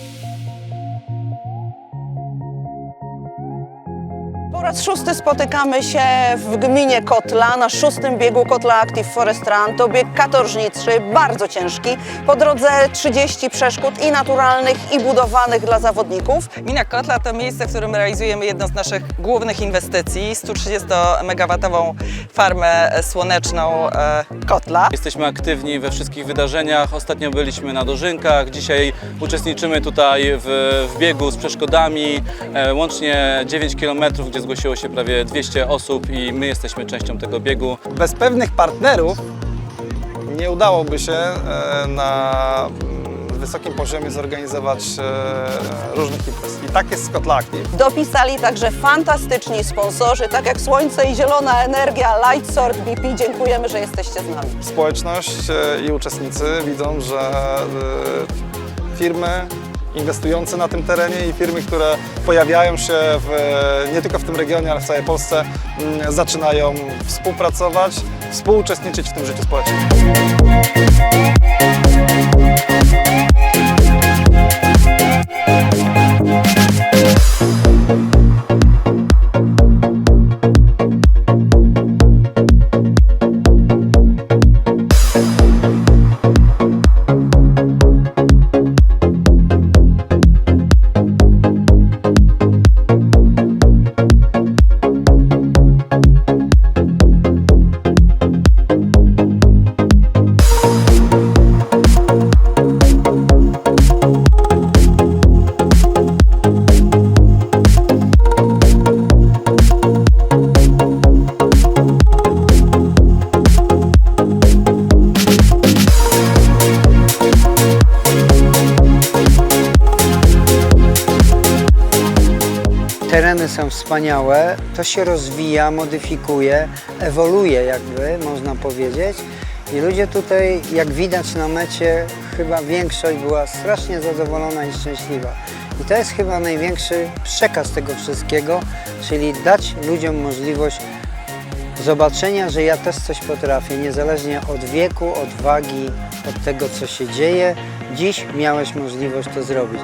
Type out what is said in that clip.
Thank you. Po raz szósty spotykamy się w gminie Kotla, na szóstym biegu Kotla Active Forest Run. To bieg katorżniczy, bardzo ciężki. Po drodze 30 przeszkód i naturalnych, i budowanych dla zawodników. Gmina Kotla to miejsce, w którym realizujemy jedną z naszych głównych inwestycji, 130-megawatową farmę słoneczną e, Kotla. Jesteśmy aktywni we wszystkich wydarzeniach. Ostatnio byliśmy na dożynkach, dzisiaj uczestniczymy tutaj w, w biegu z przeszkodami. E, Łącznie 9 km, gdzie zgłosiło się prawie 200 osób i my jesteśmy częścią tego biegu. Bez pewnych partnerów nie udałoby się e, na mm, wysokim poziomie zorganizować e, różnych imprez. I tak jest z Kotla Active. Dopisali także fantastyczni sponsorzy, tak jak Słońce i Zielona Energia, Light Sort BP. Dziękujemy, że jesteście z nami. Społeczność e, i uczestnicy widzą, że firmy inwestujące na tym terenie i firmy, które pojawiają się w, nie tylko w tym regionie, ale w całej Polsce, mm, zaczynają współpracować, współuczestniczyć w tym życiu społecznym. Tereny są wspaniałe, to się rozwija, modyfikuje, ewoluuje jakby, można powiedzieć. I ludzie tutaj, jak widać na mecie, chyba większość była strasznie zadowolona i szczęśliwa. I to jest chyba największy przekaz tego wszystkiego, czyli dać ludziom możliwość zobaczenia, że ja też coś potrafię, niezależnie od wieku, od wagi, od tego, co się dzieje. Dziś miałeś możliwość to zrobić.